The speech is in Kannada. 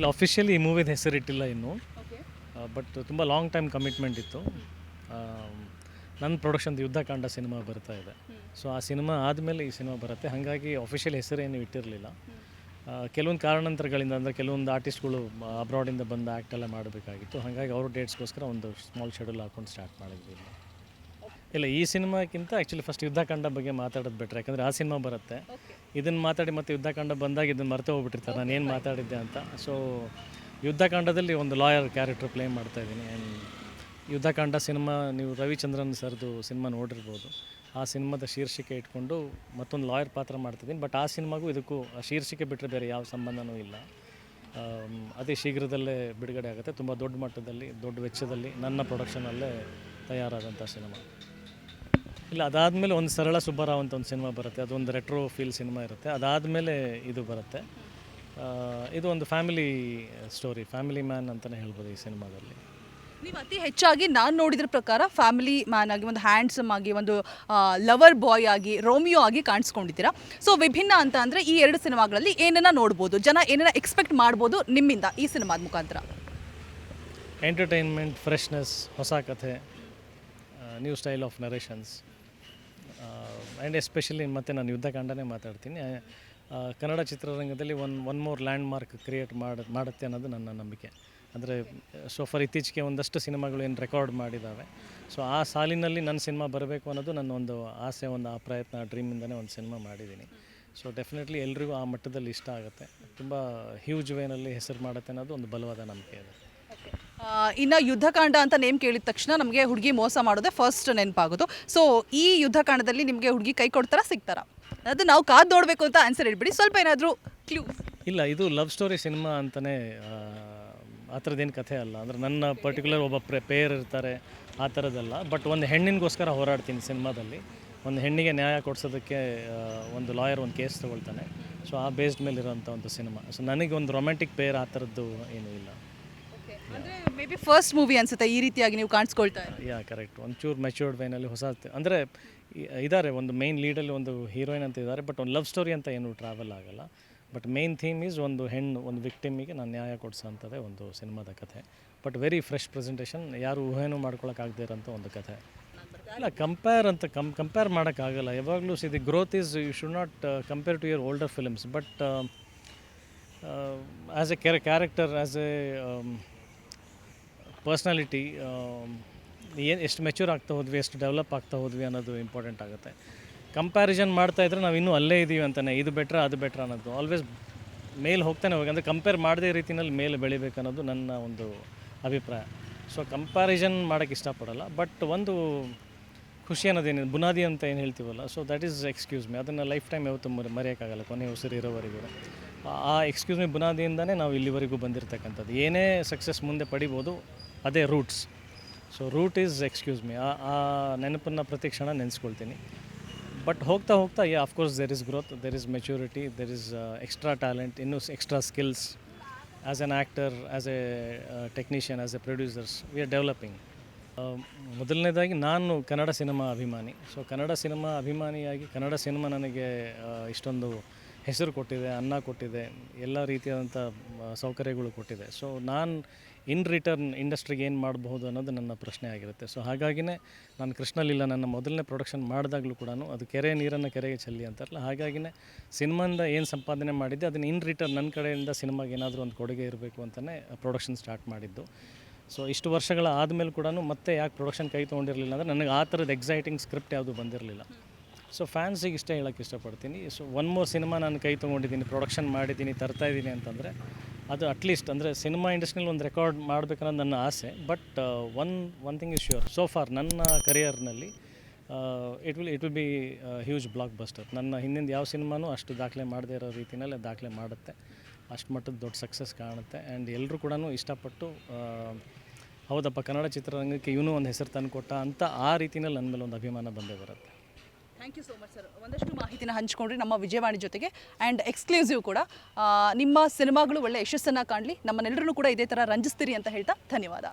ಇಲ್ಲ ಅಫಿಷಿಯಲಿ ಈ ಮೂವಿದ ಹೆಸರಿಟ್ಟಿಲ್ಲ ಇನ್ನು. ಬಟ್ ತುಂಬ ಲಾಂಗ್ ಟೈಮ್ ಕಮಿಟ್ಮೆಂಟ್ ಇತ್ತು. ನನ್ನ ಪ್ರೊಡಕ್ಷನ್ ಯುದ್ಧಕಾಂಡ ಸಿನಿಮಾ ಬರ್ತಾ ಇದೆ. ಸೊ ಆ ಸಿನಿಮಾ ಆದಮೇಲೆ ಈ ಸಿನಿಮಾ ಬರುತ್ತೆ. ಹಾಗಾಗಿ ಅಫಿಷಿಯಲ್ ಹೆಸರೇನು ಇಟ್ಟಿರಲಿಲ್ಲ. ಕೆಲವೊಂದು ಕಾರಣಾಂತರಗಳಿಂದ ಅಂದರೆ ಕೆಲವೊಂದು ಆರ್ಟಿಸ್ಟ್ಗಳು ಅಬ್ರಾಡಿಂದ ಬಂದು ಆ್ಯಕ್ಟೆಲ್ಲ ಮಾಡಬೇಕಾಗಿತ್ತು. ಹಾಗಾಗಿ ಅವ್ರ ಡೇಟ್ಸ್ಗೋಸ್ಕರ ಒಂದು ಸ್ಮಾಲ್ ಶೆಡ್ಯೂಲ್ ಹಾಕ್ಕೊಂಡು ಸ್ಟಾರ್ಟ್ ಮಾಡಿದ್ವಿ ಇಲ್ಲಿ. ಈ ಸಿನಿಮಾಕ್ಕಿಂತ ಆ್ಯಕ್ಚುಲಿ ಫಸ್ಟ್ ಯುದ್ಧಕಾಂಡ ಬಗ್ಗೆ ಮಾತಾಡೋದು ಬೆಟ್ರ್ ಯಾಕಂದರೆ ಆ ಸಿನಿಮಾ ಬರುತ್ತೆ. ಇದನ್ನು ಮಾತಾಡಿ ಮತ್ತೆ ಯುದ್ಧಕಾಂಡ ಬಂದಾಗ ಇದನ್ನು ಮರ್ತೇ ಹೋಗ್ಬಿಟ್ಟಿರ್ತಾರೆ ನಾನು ಏನು ಮಾತಾಡಿದ್ದೆ ಅಂತ. ಸೊ ಯುದ್ಧಕಾಂಡದಲ್ಲಿ ಒಂದು ಲಾಯರ್ ಕ್ಯಾರೆಕ್ಟರ್ ಪ್ಲೇ ಮಾಡ್ತಾ ಇದ್ದೀನಿ. ಆ್ಯಂಡ್ ಯುದ್ಧಕಾಂಡ ಸಿನಿಮಾ ನೀವು ರವಿಚಂದ್ರನ್ ಸರ್ದು ಸಿನಿಮಾ ನೋಡಿರ್ಬೋದು. ಆ ಸಿನಿಮಾದ ಶೀರ್ಷಿಕೆ ಇಟ್ಕೊಂಡು ಮತ್ತೊಂದು ಲಾಯರ್ ಪಾತ್ರ ಮಾಡ್ತಿದ್ದೀನಿ ಬಟ್ ಆ ಸಿನಿಮಾಗೂ ಇದಕ್ಕೂ ಆ ಶೀರ್ಷಿಕೆ ಬಿಟ್ಟರೆ ಬೇರೆ ಯಾವ ಸಂಬಂಧನೂ ಇಲ್ಲ. ಅತಿ ಶೀಘ್ರದಲ್ಲೇ ಬಿಡುಗಡೆ ಆಗುತ್ತೆ. ತುಂಬ ದೊಡ್ಡ ಮಟ್ಟದಲ್ಲಿ ದೊಡ್ಡ ವೆಚ್ಚದಲ್ಲಿ ನನ್ನ ಪ್ರೊಡಕ್ಷನಲ್ಲೇ ತಯಾರಾದಂಥ ಸಿನಿಮಾ. ಇಲ್ಲ ಅದಾದಮೇಲೆ ಒಂದು ಸರಳ ಸುಬ್ಬರಾವ್ ಅಂತ ಒಂದು ಸಿನಿಮಾ ಬರುತ್ತೆ. ಅದೊಂದು ರೆಟ್ರೋ ಫೀಲ್ ಸಿನಿಮಾ ಇರುತ್ತೆ. ಅದಾದಮೇಲೆ ಇದು ಬರುತ್ತೆ. ಇದು ಒಂದು ಫ್ಯಾಮಿಲಿ ಸ್ಟೋರಿ ಫ್ಯಾಮಿಲಿ ಮ್ಯಾನ್ ಅಂತಲೇ ಹೇಳ್ಬೋದು ಈ ಸಿನಿಮಾದಲ್ಲಿ. ನೀವು ಅತಿ ಹೆಚ್ಚಾಗಿ ನಾನು ನೋಡಿದ್ರ ಪ್ರಕಾರ ಫ್ಯಾಮಿಲಿ ಮ್ಯಾನ್ ಆಗಿ ಒಂದು ಹ್ಯಾಂಡ್ಸಮ್ ಆಗಿ ಒಂದು ಲವರ್ ಬಾಯ್ ಆಗಿ ರೋಮಿಯೋ ಆಗಿ ಕಾಣಿಸ್ಕೊಂಡಿದ್ದೀರಾ? ಸೊ ವಿಭಿನ್ನ ಅಂತ ಅಂದರೆ ಈ ಎರಡು ಸಿನಿಮಾಗಳಲ್ಲಿ ಏನನ್ನ ನೋಡ್ಬೋದು ಜನ ಏನನ್ನ ಎಕ್ಸ್ಪೆಕ್ಟ್ ಮಾಡ್ಬೋದು ನಿಮ್ಮಿಂದ ಈ ಸಿನಿಮಾದ ಮುಖಾಂತರ? ಎಂಟರ್ಟೈನ್ಮೆಂಟ್ ಫ್ರೆಶ್ನೆಸ್ ಹೊಸ ಕಥೆ new style of narrations and especially ಮತ್ತೆ ನಾನು ಯುದ್ಧಕಾಂಡನೇ ಮಾತಾಡ್ತೀನಿ. ಕನ್ನಡ ಚಿತ್ರರಂಗದಲ್ಲಿ one one more landmark create ಮಾಡಿ, ಮಾಡುತ್ತೆ ಅನ್ನೋದು ನನ್ನ ನಂಬಿಕೆ. ಅಂದರೆ ಸೊ ಫಾರ್ ಇತ್ತೀಚೆಗೆ ಒಂದಷ್ಟು ಸಿನಿಮಾಗಳು ಏನು ರೆಕಾರ್ಡ್ ಮಾಡಿದ್ದಾವೆ ಸೊ ಆ ಸಾಲಿನಲ್ಲಿ ನನ್ನ ಸಿನಿಮಾ ಬರಬೇಕು ಅನ್ನೋದು ನನ್ನ ಒಂದು ಆಸೆ, ಒಂದು ಆ ಪ್ರಯತ್ನ ಡ್ರೀಮಿಂದನೇ ಒಂದು ಸಿನಿಮಾ ಮಾಡಿದ್ದೀನಿ. ಸೊ ಡೆಫಿನೆಟ್ಲಿ ಎಲ್ರಿಗೂ ಆ ಮಟ್ಟದಲ್ಲಿ ಇಷ್ಟ ಆಗುತ್ತೆ. ತುಂಬ ಹ್ಯೂಜ್ ವೇನಲ್ಲಿ ಹೆಸರು ಮಾಡುತ್ತೆ ಅನ್ನೋದು ಒಂದು ಬಲವಾದ ನಂಬಿಕೆ ಇದೆ ಇನ್ನು ಯುದ್ಧಕಾಂಡ ಅಂತ ನೇಮ್ ಕೇಳಿದ ತಕ್ಷಣ ನಮಗೆ ಹುಡುಗಿ ಮೋಸ ಮಾಡೋದೇ ಫಸ್ಟ್ ನೆನಪಾಗೋದು. ಸೊ ಈ ಯುದ್ಧಕಾಂಡದಲ್ಲಿ ನಿಮಗೆ ಹುಡುಗಿ ಕೈ ಕೊಡ್ತಾರ, ಸಿಗ್ತಾರ? ಅದು ನಾವು ಕಾದು ನೋಡಬೇಕು ಅಂತ ಆನ್ಸರ್ ಹೇಳ್ಬಿಡಿ. ಸ್ವಲ್ಪ ಏನಾದರೂ ಕ್ಲೂ ಇಲ್ಲ, ಇದು ಲವ್ ಸ್ಟೋರಿ ಸಿನಿಮಾ ಅಂತಲೇ ಆ ಥರದ್ದೇನು ಕಥೆ ಅಲ್ಲ. ಅಂದರೆ ನನ್ನ ಪರ್ಟಿಕ್ಯುಲರ್ ಒಬ್ಬ ಪ್ರೆ ಪೇರ್ ಇರ್ತಾರೆ, ಆ ಥರದ್ದಲ್ಲ. ಬಟ್ ಒಂದು ಹೆಣ್ಣಿನಗೋಸ್ಕರ ಹೋರಾಡ್ತೀನಿ ಸಿನಿಮಾದಲ್ಲಿ ಒಂದು ಹೆಣ್ಣಿಗೆ ನ್ಯಾಯ ಕೊಡಿಸೋದಕ್ಕೆ ಒಂದು ಲಾಯರ್ ಒಂದು ಕೇಸ್ ತೊಗೊಳ್ತಾನೆ. ಸೊ ಆ ಬೇಸ್ಡ್ ಮೇಲೆ ಇರೋಂಥ ಒಂದು ಸಿನಿಮಾ ಸೊ ನನಗೆ ಒಂದು ರೊಮ್ಯಾಂಟಿಕ್ ಪೇರ್ ಆ ಥರದ್ದು ಏನೂ ಇಲ್ಲ. ಮೇ ಬಿ ಫಸ್ಟ್ ಮೂವಿ ಅನ್ಸುತ್ತೆ, ಈ ರೀತಿಯಾಗಿ ನೀವು ಕಾಣಿಸ್ಕೊಳ್ತಾ. ಯಾ ಕರೆಕ್ಟ್ ಒಂಚೂರು ಮೆಚ್ಯೂರ್ಡ್ ವೈನಲ್ಲಿ ಹೊಸ ಅಂದರೆ ಇದ್ದಾರೆ ಒಂದು ಮೈನ್ ಲೀಡಲ್ಲಿ ಒಂದು ಹೀರೋಯಿನ್ ಅಂತ ಇದ್ದಾರೆ ಬಟ್ ಒಂದು ಲವ್ ಸ್ಟೋರಿ ಅಂತ ಏನು ಟ್ರಾವೆಲ್ ಆಗಲ್ಲ. ಬಟ್ ಮೇನ್ ಥೀಮ್ ಈಸ್ ಒಂದು ಹೆಣ್ಣು, ಒಂದು ವಿಕ್ಟಿಮಿಗೆ ನಾನು ನ್ಯಾಯ ಕೊಡಿಸೋಂಥದ್ದೇ ಒಂದು ಸಿನಿಮಾದ ಕಥೆ. ಬಟ್ ವೆರಿ ಫ್ರೆಶ್ ಪ್ರೆಸೆಂಟೇಷನ್ ಯಾರು ಊಹೆನೂ ಮಾಡ್ಕೊಳಕ್ಕಾಗದೇ ಇರೋಂಥ ಒಂದು ಕಥೆ. ಇಲ್ಲ ಕಂಪೇರ್ ಅಂತ ಕಮ್ ಕಂಪೇರ್ ಮಾಡೋಕ್ಕಾಗಲ್ಲ ಯಾವಾಗಲೂ see the growth is you should not compare to your older films but as a character as a personality ಏನು ಎಷ್ಟು ಮೆಚೂರ್ ಆಗ್ತಾ ಹೋದ್ವಿ, ಎಷ್ಟು ಡೆವಲಪ್ ಆಗ್ತಾ ಹೋದ್ವಿ ಅನ್ನೋದು ಇಂಪಾರ್ಟೆಂಟ್ ಆಗುತ್ತೆ. ಕಂಪ್ಯಾರಿಸನ್ ಮಾಡ್ತಾ ಇದ್ರೆ ನಾವು ಇನ್ನೂ ಅಲ್ಲೇ ಇದ್ದೀವಿ ಅಂತಲೇ ಇದು ಬೆಟ್ರ, ಅದು ಬೆಟ್ರ ಅನ್ನೋದು. ಆಲ್ವೇಸ್ ಮೇಲೆ ಹೋಗ್ತಾನೆ ಹೋಗಿ, ಅಂದರೆ ಕಂಪೇರ್ ಮಾಡದೇ ರೀತಿಯಲ್ಲಿ ಮೇಲೆ ಬೆಳಿಬೇಕು ಅನ್ನೋದು ನನ್ನ ಒಂದು ಅಭಿಪ್ರಾಯ. ಸೊ ಕಂಪ್ಯಾರಿಸನ್ ಮಾಡೋಕ್ಕೆ ಇಷ್ಟಪಡೋಲ್ಲ ಬಟ್ ಒಂದು ಖುಷಿ ಅನ್ನೋದೇನಿದೆ ಬುನಾದಿ ಅಂತ ಏನು ಹೇಳ್ತೀವಲ್ಲ so that is excuse me ಅದನ್ನು ಲೈಫ್ ಟೈಮ್ ಯಾವತ್ತೂ ಮರಿ, ಮರೆಯೋಕ್ಕಾಗಲ್ಲ, ಕೊನೆ ಉಸಿರು ಇರೋವರೆಗೂ. ಆ ಎಕ್ಸ್ಕ್ಯೂಸ್ ಮಿ ಬುನಾದಿಯಿಂದನೇ ನಾವು ಇಲ್ಲಿವರೆಗೂ ಬಂದಿರತಕ್ಕಂಥದ್ದು. ಏನೇ ಸಕ್ಸಸ್ ಮುಂದೆ ಪಡಿಬೋದು ಅದೇ routes so route is excuse me ಆ ನೆನಪನ್ನು ಪ್ರತಿ ಕ್ಷಣ ನೆನೆಸ್ಕೊಳ್ತೀನಿ. ಬಟ್ ಹೋಗ್ತಾ ಹೋಗ್ತಾ yeah of course there is growth there is maturity there is extra talent ಇನ್ನೂ extra skills as an actor as a technician as a producers we are developing ಮೊದಲನೇದಾಗಿ ನಾನು ಕನ್ನಡ ಸಿನಿಮಾ ಅಭಿಮಾನಿ. ಸೊ ಕನ್ನಡ ಸಿನಿಮಾ ಅಭಿಮಾನಿಯಾಗಿ ಕನ್ನಡ ಸಿನಿಮಾ ನನಗೆ ಇಷ್ಟೊಂದು ಹೆಸರು ಕೊಟ್ಟಿದೆ, ಅನ್ನ ಕೊಟ್ಟಿದೆ, ಎಲ್ಲ ರೀತಿಯಾದಂಥ ಸೌಕರ್ಯಗಳು ಕೊಟ್ಟಿದೆ. ಸೊ ನಾನು ಇನ್ ರಿಟರ್ನ್ ಇಂಡಸ್ಟ್ರಿಗೆ ಏನು ಮಾಡಬಹುದು ಅನ್ನೋದು ನನ್ನ ಪ್ರಶ್ನೆ ಆಗಿರುತ್ತೆ. ಸೊ ಹಾಗಾಗಿನೇ ನಾನು ಕೃಷ್ಣಲಿಲ್ಲ ನನ್ನ ಮೊದಲನೇ ಪ್ರೊಡಕ್ಷನ್ ಮಾಡಿದಾಗಲೂ ಕೂಡ ಅದು ಕೆರೆ ನೀರನ್ನು ಕೆರೆಗೆ ಚೆಲ್ಲಿ ಅಂತಾರಲ್ಲ, ಹಾಗಾಗಿನೇ ಸಿನಿಮಾದಿಂದ ಏನು ಸಂಪಾದನೆ ಮಾಡಿದ್ದೆ, ಅದನ್ನು ಇನ್ ರಿಟರ್ನ್ ನನ್ನ ಕಡೆಯಿಂದ ಸಿನಿಮಾಗೆ ಏನಾದರೂ ಒಂದು ಕೊಡುಗೆ ಇರಬೇಕು ಅಂತಲೇ ಪ್ರೊಡಕ್ಷನ್ ಸ್ಟಾರ್ಟ್ ಮಾಡಿದ್ದು. ಸೊ ಇಷ್ಟು ವರ್ಷಗಳ ಆದಮೇಲೆ ಕೂಡ ಮತ್ತೆ ಯಾಕೆ ಪ್ರೊಡಕ್ಷನ್ ಕೈ ತೊಗೊಂಡಿರಲಿಲ್ಲ ಅಂದರೆ, ನನಗೆ ಆ ಥರದ ಎಕ್ಸೈಟಿಂಗ್ ಸ್ಕ್ರಿಪ್ಟ್ ಯಾವುದು ಬಂದಿರಲಿಲ್ಲ. ಸೊ ಫ್ಯಾನ್ಸಿಗೆ ಇಷ್ಟ ಹೇಳೋಕ್ಕೆ ಇಷ್ಟಪಡ್ತೀನಿ. ಸೊ ಒನ್ ಮೋರ್ ಸಿನಿಮಾ ನಾನು ಕೈ ತೊಗೊಂಡಿದ್ದೀನಿ ಪ್ರೊಡಕ್ಷನ್ ಮಾಡಿದ್ದೀನಿ, ತರ್ತಾ ಇದ್ದೀನಿ ಅಂತಂದರೆ, ಅದು ಅಟ್ಲೀಸ್ಟ್ ಅಂದರೆ ಸಿನಿಮಾ ಇಂಡಸ್ಟ್ರಿಯಲ್ಲಿ ಒಂದು ರೆಕಾರ್ಡ್ ಮಾಡಬೇಕನ್ನೋದು ನನ್ನ ಆಸೆ. But one one thing is sure so far ನನ್ನ ಕರಿಯರ್ನಲ್ಲಿ it will it will be huge blockbuster ನನ್ನ ಹಿಂದಿನ ಯಾವ ಸಿನಿಮಾನೂ ಅಷ್ಟು ದಾಖಲೆ ಮಾಡದೇ ಇರೋ ರೀತಿಯಲ್ಲಿ ದಾಖಲೆ ಮಾಡುತ್ತೆ. ಅಷ್ಟು ಮಟ್ಟದ ದೊಡ್ಡ ಸಕ್ಸಸ್ ಕಾಣುತ್ತೆ. ಆ್ಯಂಡ್ ಎಲ್ಲರೂ ಕೂಡ ಇಷ್ಟಪಟ್ಟು ಹೌದಪ್ಪ, ಕನ್ನಡ ಚಿತ್ರರಂಗಕ್ಕೆ ಇವನು ಒಂದು ಹೆಸರು ತಂದುಕೊಟ್ಟ ಅಂತ ಆ ರೀತಿಯಲ್ಲಿ ನನ್ನ ಮೇಲೆ ಒಂದು ಅಭಿಮಾನ ಬಂದೇ ಬರುತ್ತೆ. Thank you so much sir ಒಂದಷ್ಟು ಮಾಹಿತಿನ ಹಂಚ್ಕೊಂಡ್ರಿ ನಮ್ಮ ವಿಜಯವಾಣಿ ಜೊತೆಗೆ. ಆ್ಯಂಡ್ ಎಕ್ಸ್ಕ್ಲೂಸಿವ್ ಕೂಡ. ನಿಮ್ಮ ಸಿನಿಮಾಗಳು ಒಳ್ಳೆ ಯಶಸ್ಸನ್ನು ಕಾಣಲಿ. ನಮ್ಮನ್ನೆಲ್ಲರೂ ಕೂಡ ಇದೇ ಥರ ರಂಜಿಸ್ತೀರಿ ಅಂತ ಹೇಳ್ತಾ ಧನ್ಯವಾದ.